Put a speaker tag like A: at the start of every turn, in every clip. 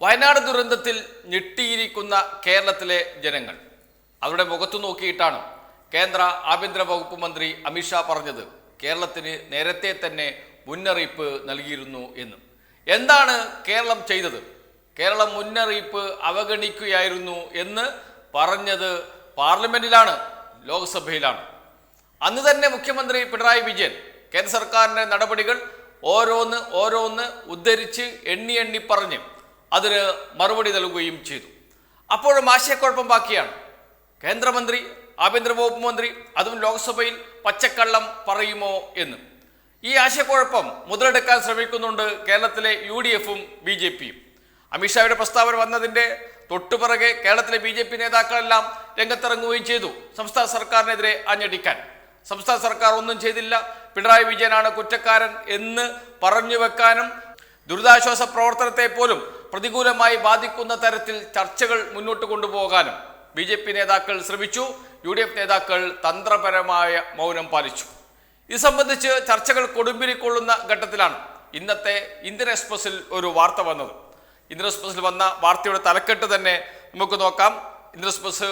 A: വയനാട് ദുരന്തത്തിൽ ഞെട്ടിയിരിക്കുന്ന കേരളത്തിലെ ജനങ്ങൾ അവരുടെ മുഖത്തു നോക്കിയിട്ടാണ് കേന്ദ്ര ആഭ്യന്തര വകുപ്പ് മന്ത്രി അമിത്ഷാ പറഞ്ഞത്. കേരളത്തിന് നേരത്തെ തന്നെ മുന്നറിയിപ്പ് നൽകിയിരുന്നു എന്ന്. എന്താണ് കേരളം ചെയ്തത്? കേരളം മുന്നറിയിപ്പ് അവഗണിക്കുകയായിരുന്നു എന്ന് പറഞ്ഞത് പാർലമെന്റിലാണ് ലോക്സഭയിലാണ്. അന്ന് തന്നെ മുഖ്യമന്ത്രി പിണറായി വിജയൻ കേന്ദ്ര സർക്കാരിന്റെ നടപടികൾ ഓരോന്ന് ഓരോന്ന് ഉദ്ധരിച്ച് എണ്ണി എണ്ണി പറഞ്ഞ് അതിന് മറുപടി നൽകുകയും ചെയ്തു. അപ്പോഴും ആശയക്കുഴപ്പം ബാക്കിയാണ്. കേന്ദ്രമന്ത്രി ആഭ്യന്തര വകുപ്പ് മന്ത്രി അതും ലോക്സഭയിൽ പച്ചക്കള്ളം പറയുമോ എന്ന്. ഈ ആശയക്കുഴപ്പം മുതലെടുക്കാൻ ശ്രമിക്കുന്നുണ്ട് കേരളത്തിലെ യു ഡി എഫും ബി ജെ പിയും അമിത്ഷായുടെ പ്രസ്താവന വന്നതിന്റെ തൊട്ടുപിറകെ കേരളത്തിലെ ബി ജെ പി നേതാക്കളെല്ലാം രംഗത്തിറങ്ങുകയും ചെയ്തു. സംസ്ഥാന സർക്കാരിനെതിരെ അഞ്ഞടിക്കാൻ. സംസ്ഥാന സർക്കാർ ഒന്നും ചെയ്തില്ല. പിണറായി വിജയനാണ് കുറ്റക്കാരൻ എന്ന് പറഞ്ഞു വെക്കാനും ദുരിതാശ്വാസ പ്രവർത്തനത്തെ പോലും പ്രതികൂലമായി ബാധിക്കുന്ന തരത്തിൽ ചർച്ചകൾ മുന്നോട്ട് കൊണ്ടുപോകാനും ബി ജെ പി നേതാക്കൾ ശ്രമിച്ചു യു ഡി എഫ് നേതാക്കൾ തന്ത്രപരമായ മൗനം പാലിച്ചു. ഇത് സംബന്ധിച്ച് ചർച്ചകൾ കൊടുമ്പിരിക്കൊള്ളുന്ന ഘട്ടത്തിലാണ് ഇന്നത്തെ ഇന്ത്യൻ എക്സ്പ്രസിൽ ഒരു വാർത്ത വന്നത്. ഇന്ത്യൻ എക്സ്പ്രസിൽ വന്ന വാർത്തയുടെ തലക്കെട്ട് തന്നെ നമുക്ക് നോക്കാം. ഇന്ത്യൻ എക്സ്പ്രസ്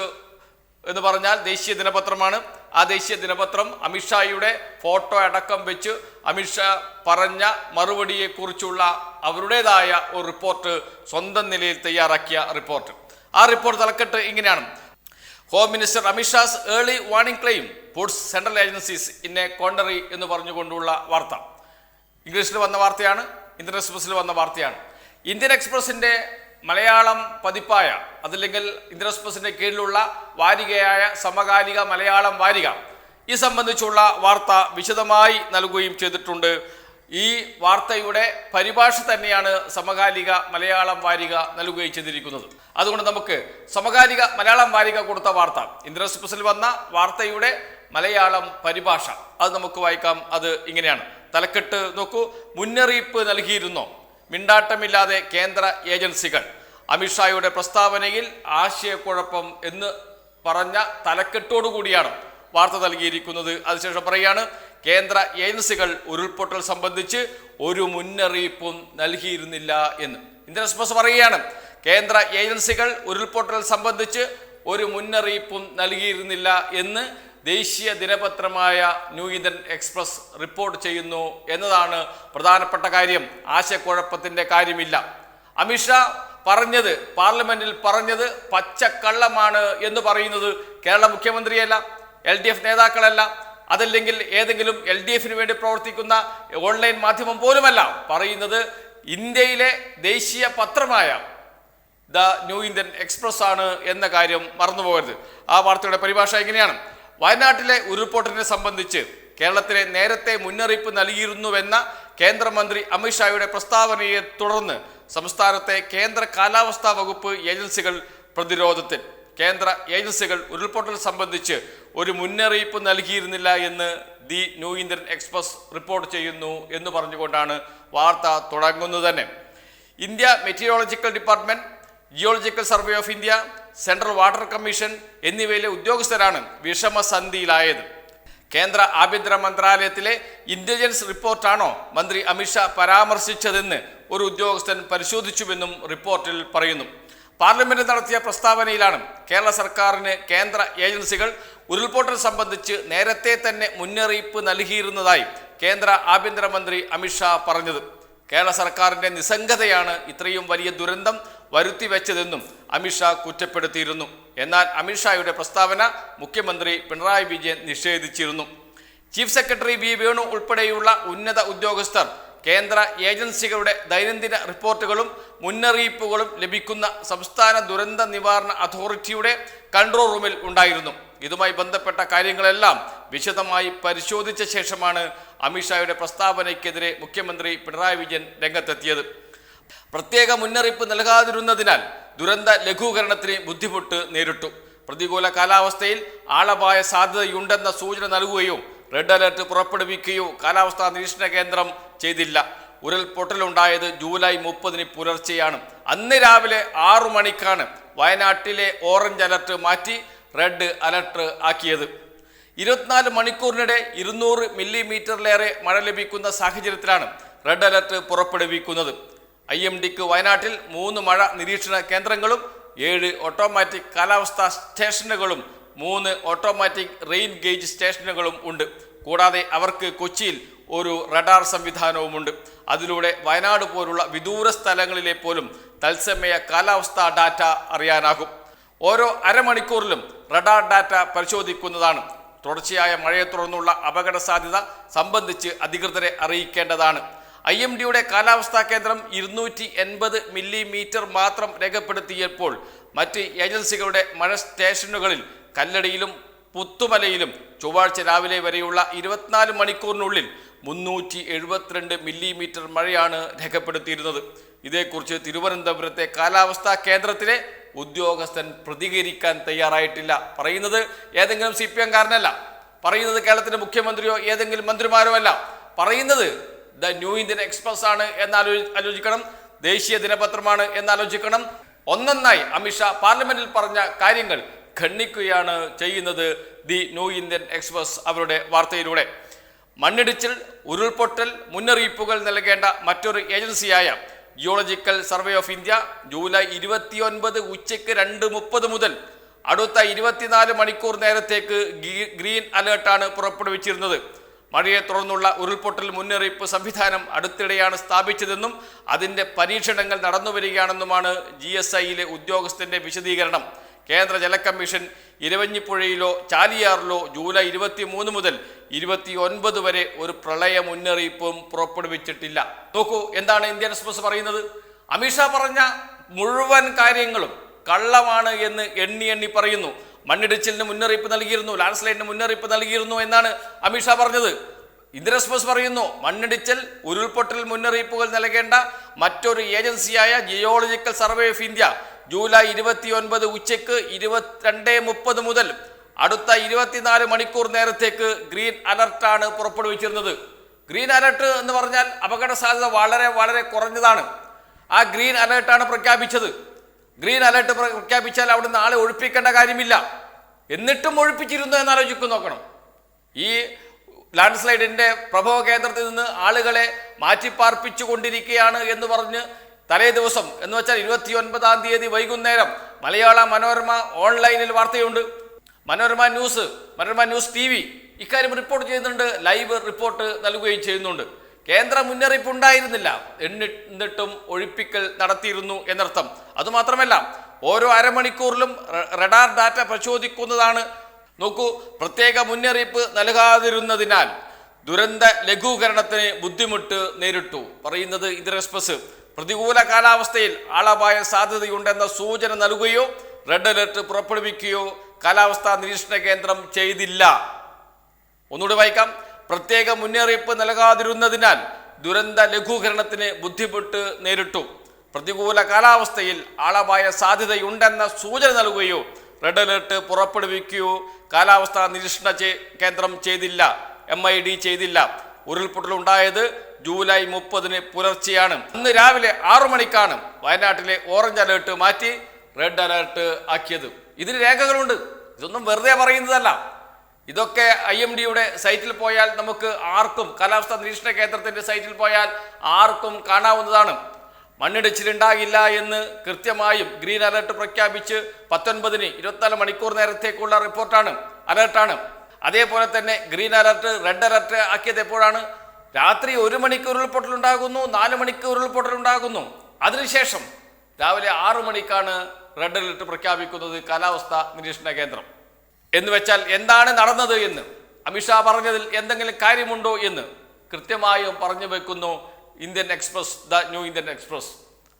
A: എന്ന് പറഞ്ഞാൽ ദേശീയ ദിനപത്രമാണ്. ആ ദേശീയ ദിനപത്രം അമിത്ഷായുടെ ഫോട്ടോ അടക്കം വെച്ച് അമിത്ഷാ പറഞ്ഞ മറുപടിയെക്കുറിച്ചുള്ള അവരുടേതായ ഒരു റിപ്പോർട്ട് സ്വന്തം നിലയിൽ തയ്യാറാക്കിയ റിപ്പോർട്ട്. ആ റിപ്പോർട്ട് തലക്കെട്ട് ഇങ്ങനെയാണ്. Home minister Amit Shah's early warning claim puts central agencies in a quandary എന്ന് പറഞ്ഞുകൊണ്ടുള്ള വാർത്ത. ഇംഗ്ലീഷിൽ വന്ന വാർത്തയാണ് ഇന്ത്യൻ എക്സ്പ്രസ്സിൽ വന്ന വാർത്തയാണ്. ഇന്ത്യൻ എക്സ്പ്രസിന്റെ മലയാളം പതിപ്പായ അതല്ലെങ്കിൽ ഇന്ത്യൻ എക്സ്പ്രസിന്റെ കീഴിലുള്ള വാരികയായ സമകാലിക മലയാളം വാരിക ഈ സംബന്ധിച്ചുള്ള വാർത്ത വിശദമായി നൽകുകയും ചെയ്തിട്ടുണ്ട്. ഈ വാർത്തയുടെ പരിഭാഷ തന്നെയാണ് സമകാലിക മലയാളം വാരിക നൽകുകയും ചെയ്തിരിക്കുന്നത്. അതുകൊണ്ട് നമുക്ക് സമകാലിക മലയാളം വാരിക കൊടുത്ത വാർത്ത ഇന്ദ്രസ്പ്രസിൽ വന്ന വാർത്തയുടെ മലയാളം പരിഭാഷ അത് നമുക്ക് വായിക്കാം. അത് ഇങ്ങനെയാണ്. തലക്കെട്ട് നോക്കൂ മുന്നറിയിപ്പ് നൽകിയിരുന്നോ? മിണ്ടാട്ടമില്ലാതെ കേന്ദ്ര ഏജൻസികൾ. അമിത്ഷായുടെ പ്രസ്താവനയിൽ ആശയക്കുഴപ്പം എന്ന് പറഞ്ഞ തലക്കെട്ടോടുകൂടിയാണ് വാർത്ത നൽകിയിരിക്കുന്നത്. അതിനുശേഷം പറയാണ് കേന്ദ്ര ഏജൻസികൾ ഉരുൾപൊട്ടൽ സംബന്ധിച്ച് ഒരു മുന്നറിയിപ്പും നൽകിയിരുന്നില്ല എന്ന്. ഇന്ത്യൻ എക്സ്പ്രസ് പറയുകയാണ് കേന്ദ്ര ഏജൻസികൾ ഉരുൾപൊട്ടൽ സംബന്ധിച്ച് ഒരു മുന്നറിയിപ്പും നൽകിയിരുന്നില്ല എന്ന് ദേശീയ ദിനപത്രമായ ന്യൂ ഇന്ത്യൻ എക്സ്പ്രസ് റിപ്പോർട്ട് ചെയ്യുന്നു എന്നതാണ് പ്രധാനപ്പെട്ട കാര്യം. ആശയക്കുഴപ്പത്തിന്റെ കാര്യമില്ല. അമിത്ഷാ പറഞ്ഞത് പാർലമെന്റിൽ പറഞ്ഞത് പച്ചക്കള്ളമാണ് എന്ന് പറയുന്നത് കേരള മുഖ്യമന്ത്രിയല്ല എൽ ഡി എഫ് നേതാക്കളല്ല അതല്ലെങ്കിൽ ഏതെങ്കിലും എൽ ഡി എഫിന് വേണ്ടി പ്രവർത്തിക്കുന്ന ഓൺലൈൻ മാധ്യമം പോലുമല്ല. പറയുന്നത് ഇന്ത്യയിലെ ദേശീയ പത്രമായ ദ ന്യൂ ഇന്ത്യൻ എക്സ്പ്രസ് ആണ് എന്ന കാര്യം മറന്നുപോകരുത്. ആ വാർത്തയുടെ പരിഭാഷ എങ്ങനെയാണ് വയനാട്ടിലെ ഉരുൾപൊട്ടലിനെ സംബന്ധിച്ച് കേരളത്തിലെ നേരത്തെ മുന്നറിയിപ്പ് നൽകിയിരുന്നുവെന്ന കേന്ദ്രമന്ത്രി അമിത്ഷായുടെ പ്രസ്താവനയെ തുടർന്ന് സംസ്ഥാനത്തെ കേന്ദ്ര കാലാവസ്ഥാ വകുപ്പ് ഏജൻസികൾ പ്രതിരോധത്തിൽ. കേന്ദ്ര ഏജൻസികൾ ഉരുൾപൊട്ടൽ സംബന്ധിച്ച് ഒരു മുന്നറിയിപ്പ് നൽകിയിരുന്നില്ല എന്ന് the New Indian Express report ചെയ്യുന്നു എന്ന് പറഞ്ഞുകൊണ്ടാണ് വാർത്ത തുടങ്ങുന്നത് തന്നെ. India meteorological department geological survey of India central water commission എന്നിവയിലെ ഉദ്യോഗസ്ഥരാണ് വിഷമസന്ധിയിലായത്. കേന്ദ്ര ആഭ്യന്തര മന്ത്രാലയത്തിലെ ഇന്റലിജൻസ് റിപ്പോർട്ടാണോ മന്ത്രി അമിത്ഷാ പരാമർശിച്ചതെന്ന് ഒരു ഉദ്യോഗസ്ഥൻ പരിശോധിച്ചുവെന്നും റിപ്പോർട്ടിൽ പറയുന്നു. പാർലമെന്റ് നടത്തിയ പ്രസ്താവനയിലാണ് കേരള സർക്കാരിന് കേന്ദ്ര ഏജൻസികൾ ഉരുൾപൊട്ടൽ സംബന്ധിച്ച് നേരത്തെ തന്നെ മുന്നറിയിപ്പ് നൽകിയിരുന്നതായി കേന്ദ്ര ആഭ്യന്തരമന്ത്രി അമിത്ഷാ പറഞ്ഞത്. കേരള സർക്കാരിന്റെ നിസ്സംഗതയാണ് ഇത്രയും വലിയ ദുരന്തം വരുത്തി വെച്ചതെന്നും അമിത്ഷാ കുറ്റപ്പെടുത്തിയിരുന്നു. എന്നാൽ അമിത്ഷായുടെ പ്രസ്താവന മുഖ്യമന്ത്രി പിണറായി വിജയൻ നിഷേധിച്ചിരുന്നു. ചീഫ് സെക്രട്ടറി വി വേണു ഉൾപ്പെടെയുള്ള ഉന്നത ഉദ്യോഗസ്ഥർ കേന്ദ്ര ഏജൻസികളുടെ ദൈനംദിന റിപ്പോർട്ടുകളും മുന്നറിയിപ്പുകളും ലഭിക്കുന്ന സംസ്ഥാന ദുരന്ത നിവാരണ അതോറിറ്റിയുടെ കൺട്രോൾ റൂമിൽ ഉണ്ടായിരുന്നു. ഇതുമായി ബന്ധപ്പെട്ട കാര്യങ്ങളെല്ലാം വിശദമായി പരിശോധിച്ച ശേഷമാണ് അമിത്ഷായുടെ പ്രസ്താവനയ്ക്കെതിരെ മുഖ്യമന്ത്രി പിണറായി വിജയൻ രംഗത്തെത്തിയത്. പ്രത്യേക മുന്നറിയിപ്പ് നൽകാതിരുന്നതിനാൽ ദുരന്ത ലഘൂകരണത്തിന് ബുദ്ധിമുട്ട് നേരിട്ടു. പ്രതികൂല കാലാവസ്ഥയിൽ ആളപായ സാധ്യതയുണ്ടെന്ന സൂചന നൽകുകയോ റെഡ് അലർട്ട് പുറപ്പെടുവിക്കുകയോ കാലാവസ്ഥാ നിരീക്ഷണ കേന്ദ്രം ചെയ്തില്ല. ഉരുൾപൊട്ടലുണ്ടായത് ജൂലൈ മുപ്പതിന് പുലർച്ചെയാണ്. അന്ന് രാവിലെ ആറു മണിക്കാണ് വയനാട്ടിലെ ഓറഞ്ച് അലർട്ട് മാറ്റി റെഡ് അലർട്ട് ആക്കിയത്. ഇരുപത്തിനാല് മണിക്കൂറിനിടെ ഇരുന്നൂറ് മില്ലിമീറ്ററിലേറെ മഴ ലഭിക്കുന്ന സാഹചര്യത്തിലാണ് റെഡ് അലർട്ട് പുറപ്പെടുവിക്കുന്നത്. ഐ എം ഡിക്ക് വയനാട്ടിൽ മൂന്ന് മഴ നിരീക്ഷണ കേന്ദ്രങ്ങളും ഏഴ് ഓട്ടോമാറ്റിക് കാലാവസ്ഥാ സ്റ്റേഷനുകളും മൂന്ന് ഓട്ടോമാറ്റിക് റെയിൻ ഗേജ് സ്റ്റേഷനുകളും ഉണ്ട്. കൂടാതെ അവർക്ക് കൊച്ചിയിൽ ഒരു റഡാർ സംവിധാനവുമുണ്ട്. അതിലൂടെ വയനാട് പോലുള്ള വിദൂര സ്ഥലങ്ങളിലെ പോലും തത്സമയ കാലാവസ്ഥാ ഡാറ്റ അറിയാനാകും. ഓരോ അരമണിക്കൂറിലും റഡാർ ഡാറ്റ പരിശോധിക്കുന്നതാണ്. തുടർച്ചയായ മഴയെ തുടർന്നുള്ള അപകട സാധ്യത സംബന്ധിച്ച് അധികൃതരെ അറിയിക്കേണ്ടതാണ്. ഐ എം ഡിയുടെ കാലാവസ്ഥാ കേന്ദ്രം ഇരുന്നൂറ്റി എൺപത് മില്ലിമീറ്റർ മാത്രം രേഖപ്പെടുത്തിയപ്പോൾ മറ്റ് ഏജൻസികളുടെ മഴ സ്റ്റേഷനുകളിൽ കല്ലടിയിലും പുത്തുമലയിലും ചൊവ്വാഴ്ച രാവിലെ വരെയുള്ള ഇരുപത്തിനാല് മണിക്കൂറിനുള്ളിൽ മുന്നൂറ്റി എഴുപത്തിരണ്ട് മില്ലിമീറ്റർ മഴയാണ് രേഖപ്പെടുത്തിയിരുന്നത്. ഇതേക്കുറിച്ച് തിരുവനന്തപുരത്തെ കാലാവസ്ഥാ കേന്ദ്രത്തിലെ ഉദ്യോഗസ്ഥൻ പ്രതികരിക്കാൻ തയ്യാറായിട്ടില്ല. പറയുന്നത് ഏതെങ്കിലും സി പി എം കാരനല്ല പറയുന്നത് കേരളത്തിന്റെ മുഖ്യമന്ത്രിയോ ഏതെങ്കിലും മന്ത്രിമാരോ അല്ല. പറയുന്നത് ദ ന്യൂ ഇന്ത്യൻ എക്സ്പ്രസ് ആണ് എന്ന് ആലോചിക്കണം. ദേശീയ ദിനപത്രമാണ് എന്ന് എന്നാലോചിക്കണം. ഒന്നൊന്നായി അമിത്ഷാ പാർലമെന്റിൽ പറഞ്ഞ കാര്യങ്ങൾ ഖണ്ഡിക്കുകയാണ് ചെയ്യുന്നത് ദി ന്യൂ ഇന്ത്യൻ എക്സ്പ്രസ് അവരുടെ വാർത്തയിലൂടെ. മണ്ണിടിച്ചിൽ ഉരുൾപൊട്ടൽ മുന്നറിയിപ്പുകൾ നൽകേണ്ട മറ്റൊരു ഏജൻസിയായ geological survey of India July ഇരുപത്തിയൊൻപത് ഉച്ചയ്ക്ക് രണ്ട് മുപ്പത് മുതൽ അടുത്ത ഇരുപത്തിനാല് മണിക്കൂർ നേരത്തേക്ക് ഗ്രീൻ അലേർട്ടാണ് പുറപ്പെടുവിച്ചിരുന്നത്. മഴയെ തുടർന്നുള്ള ഉരുൾപൊട്ടൽ മുന്നറിയിപ്പ് സംവിധാനം അടുത്തിടെയാണ് സ്ഥാപിച്ചതെന്നും അതിന്റെ പരീക്ഷണങ്ങൾ നടന്നുവരികയാണെന്നുമാണ് ജി എസ് ഐയിലെ ഉദ്യോഗസ്ഥന്റെ വിശദീകരണം. കേന്ദ്ര ജല കമ്മീഷൻ ഇരവഞ്ഞിപ്പുഴയിലോ ചാലിയാറിലോ ജൂലൈ ഇരുപത്തി മൂന്ന് മുതൽ ഇരുപത്തി ഒൻപത് വരെ ഒരു പ്രളയ മുന്നറിയിപ്പും പുറപ്പെടുവിച്ചിട്ടില്ല. നോക്കൂ എന്താണ് ഇന്ത്യൻ എക്സ്പ്രസ് പറയുന്നത്? അമിത്ഷാ പറഞ്ഞ മുഴുവൻ കാര്യങ്ങളും കള്ളമാണ് എന്ന് എണ്ണി എണ്ണി പറയുന്നു. മണ്ണിടിച്ചിലിന് മുന്നറിയിപ്പ് നൽകിയിരുന്നു ലാൻഡ് സ്ലൈഡിന് മുന്നറിയിപ്പ് നൽകിയിരുന്നു എന്നാണ് അമിത്ഷാ പറഞ്ഞത്. ഇന്ദ്രസ്പോസ് പറയുന്നു മണ്ണിടിച്ചൽ ഉരുൾപൊട്ടൽ മുന്നറിയിപ്പുകൾ നൽകേണ്ട മറ്റൊരു ഏജൻസിയായ geological survey of India July ഇരുപത്തി ഒൻപത് ഉച്ചയ്ക്ക് ഇരുപത്തിരണ്ട് മുപ്പത് മുതൽ അടുത്ത ഇരുപത്തിനാല് മണിക്കൂർ നേരത്തേക്ക് ഗ്രീൻ അലർട്ടാണ് പുറപ്പെടുവിച്ചിരുന്നത്. ഗ്രീൻ അലർട്ട് എന്ന് പറഞ്ഞാൽ അപകട സാധ്യത വളരെ വളരെ കുറഞ്ഞതാണ്. ആ ഗ്രീൻ അലർട്ടാണ് പ്രഖ്യാപിച്ചത്. ഗ്രീൻ അലർട്ട് പ്ര- പ്രഖ്യാപിച്ചാൽ അവിടുന്ന് ആളെ ഒഴിപ്പിക്കേണ്ട കാര്യമില്ല. എന്നിട്ടും ഒഴിപ്പിച്ചിരുന്നു എന്നാലോചിക്കും നോക്കണം. ഈ ലാൻഡ് സ്ലൈഡിന്റെ പ്രഭവ കേന്ദ്രത്തിൽ നിന്ന് ആളുകളെ മാറ്റിപ്പാർപ്പിച്ചു കൊണ്ടിരിക്കുകയാണ് എന്ന് പറഞ്ഞ് തലേ ദിവസം എന്ന് വെച്ചാൽ ഇരുപത്തി ഒൻപതാം തീയതി വൈകുന്നേരം മലയാള മനോരമ ഓൺലൈനിൽ വാർത്തയുണ്ട്. Manorama news Manorama news T V ഇക്കാര്യം റിപ്പോർട്ട് ചെയ്യുന്നുണ്ട് ലൈവ് റിപ്പോർട്ട് നൽകുകയും ചെയ്യുന്നുണ്ട്. കേന്ദ്ര മുന്നറിയിപ്പ് ഉണ്ടായിരുന്നില്ല എന്നി- എന്നിട്ടും ഒഴിപ്പിക്കൽ നടത്തിയിരുന്നു എന്നർത്ഥം. അതുമാത്രമല്ല ഓരോ അരമണിക്കൂറിലും റഡാർ ഡാറ്റ പരിശോധിക്കുന്നതാണ് നോക്കൂ പ്രത്യേക മുന്നറിയിപ്പ് നൽകാതിരുന്നതിനാൽ ദുരന്ത ലഘൂകരണത്തിന് ബുദ്ധിമുട്ട് നേരിട്ടു. പറയുന്നത് എക്സ്പ്രസ് പ്രതികൂല കാലാവസ്ഥയിൽ ആളപായ സാധ്യതയുണ്ടെന്ന സൂചന നൽകുകയോ റെഡ് അലർട്ട് പുറപ്പെടുവിക്കുകയോ കാലാവസ്ഥാ നിരീക്ഷണ കേന്ദ്രം ചെയ്തില്ല. ഒന്നുകൂടി വായിക്കാം. പ്രത്യേക മുന്നറിയിപ്പ് നൽകാതിരുന്നതിനാൽ ദുരന്ത ലഘൂകരണത്തിന് ബുദ്ധിമുട്ട് നേരിട്ടു. പ്രതികൂല കാലാവസ്ഥയിൽ ആളപായ സാധ്യതയുണ്ടെന്ന സൂചന നൽകുകയോ റെഡ് അലേർട്ട് പുറപ്പെടുവിക്കുകയോ കാലാവസ്ഥാ നിരീക്ഷണ കേന്ദ്രം ചെയ്തില്ല. എം ഐ ഡി ചെയ്തില്ല. ഉരുൾപൊട്ടൽ ഉണ്ടായത് ജൂലൈ മുപ്പതിന് പുലർച്ചെയാണ്. ഇന്ന് രാവിലെ ആറു മണിക്കാണ് വയനാട്ടിലെ ഓറഞ്ച് അലേർട്ട് മാറ്റി റെഡ് അലേർട്ട് ആക്കിയത്. ഇതിന് രേഖകളുണ്ട്. ഇതൊന്നും വെറുതെ പറയുന്നതല്ല. ഇതൊക്കെ ഐ എം ഡിയുടെ സൈറ്റിൽ പോയാൽ നമുക്ക് ആർക്കും കാലാവസ്ഥാ നിരീക്ഷണ കേന്ദ്രത്തിന്റെ സൈറ്റിൽ പോയാൽ ആർക്കും കാണാവുന്നതാണ്. മണ്ണിടിച്ചിലുണ്ടാകില്ല എന്ന് കൃത്യമായും ഗ്രീൻ അലർട്ട് പ്രഖ്യാപിച്ച് പത്തൊൻപതിന് ഇരുപത്തിനാല് മണിക്കൂർ നേരത്തേക്കുള്ള റിപ്പോർട്ടാണ് അലർട്ടാണ്. അതേപോലെ തന്നെ ഗ്രീൻ അലർട്ട് റെഡ് അലർട്ട് ആക്കിയത് എപ്പോഴാണ് രാത്രി ഒരു മണിക്കൂർ ഉൾപൊട്ടലുണ്ടാകുന്നു നാല് മണിക്കൂർ ഉൾപൊട്ടലുണ്ടാകുന്നു അതിനുശേഷം രാവിലെ ആറു മണിക്കാണ് റെഡ് അലർട്ട് പ്രഖ്യാപിക്കുന്നത് കാലാവസ്ഥാ നിരീക്ഷണ കേന്ദ്രം. എന്ന് വെച്ചാൽ എന്താണ് നടന്നത് എന്ന്. അമിത്ഷാ പറഞ്ഞതിൽ എന്തെങ്കിലും കാര്യമുണ്ടോ എന്ന് കൃത്യമായും പറഞ്ഞു വെക്കുന്നു Indian Express the New Indian Express.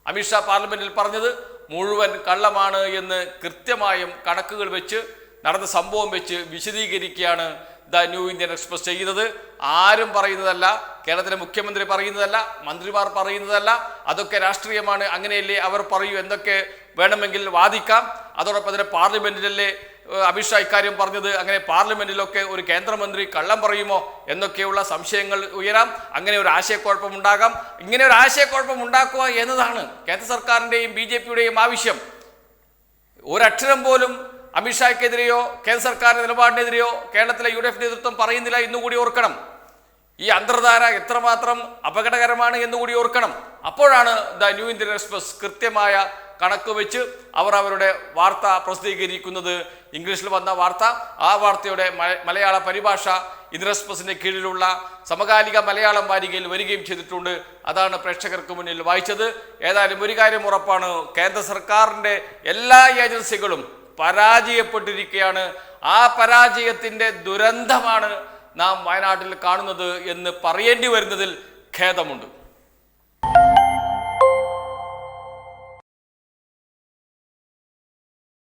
A: Amit Shah പാർലമെന്റിൽ പറഞ്ഞത് മുഴുവൻ കള്ളമാണ് എന്ന് കൃത്യമായും കണക്കുകൾ വെച്ച് നടന്ന സംഭവം വെച്ച് വിശദീകരിക്കുകയാണ് ദ ന്യൂ ഇന്ത്യൻ എക്സ്പ്രസ് ചെയ്യുന്നത്. ആരും പറയുന്നതല്ല കേരളത്തിലെ മുഖ്യമന്ത്രി പറയുന്നതല്ല മന്ത്രിമാർ പറയുന്നതല്ല അതൊക്കെ രാഷ്ട്രീയമാണ് അങ്ങനെയല്ലേ അവർ പറയൂ എന്തൊക്കെ വേണമെങ്കിൽ വാദിക്കാം. അതോടൊപ്പം തന്നെ പാർലമെന്റിലല്ലേ ഏഹ്, അമിത്ഷാ ഇക്കാര്യം പറഞ്ഞത് അങ്ങനെ പാർലമെന്റിലൊക്കെ ഒരു കേന്ദ്രമന്ത്രി കള്ളം പറയുമോ എന്നൊക്കെയുള്ള സംശയങ്ങൾ ഉയരാം. അങ്ങനെ ഒരു ആശയക്കുഴപ്പം ഉണ്ടാകാം ഇങ്ങനെ ഒരു ആശയക്കുഴപ്പം ഉണ്ടാക്കുക എന്നതാണ് കേന്ദ്ര സർക്കാരിന്റെയും ബി ജെ പിയുടെയും ആവശ്യം. ഒരക്ഷരം പോലും അമിത്ഷായ്ക്കെതിരെയോ കേന്ദ്ര സർക്കാരിന്റെ നിലപാടിനെതിരെയോ കേരളത്തിലെ യു ഡി എഫ് നേതൃത്വം പറയുന്നില്ല ഇന്നുകൂടി ഓർക്കണം. ഈ അന്തർധാര എത്രമാത്രം അപകടകരമാണ് എന്ന് കൂടി ഓർക്കണം. അപ്പോഴാണ് ദ ന്യൂ ഇന്ത്യൻ എക്സ്പ്രസ് കൃത്യമായ കണക്ക് വെച്ച് അവർ അവരുടെ വാർത്ത പ്രസിദ്ധീകരിക്കുന്നത്. ഇംഗ്ലീഷിൽ വന്ന വാർത്ത ആ വാർത്തയുടെ മലയാള പരിഭാഷ ഇന്ത്യൻ എക്സ്പ്രസിന്റെ കീഴിലുള്ള സമകാലിക മലയാളം വാരികയിൽ വരികയും ചെയ്തിട്ടുണ്ട്. അതാണ് പ്രേക്ഷകർക്ക് മുന്നിൽ വായിച്ചത്. ഏതായാലും ഒരു കാര്യം ഉറപ്പാണ് കേന്ദ്ര സർക്കാരിന്റെ എല്ലാ ഏജൻസികളും പരാജയപ്പെട്ടിരിക്കുകയാണ്. ആ പരാജയത്തിന്റെ ദുരന്തമാണ് നാം വയനാട്ടിൽ കാണുന്നത് എന്ന് പറയേണ്ടി വരുന്നതിൽ ഖേദമുണ്ട്.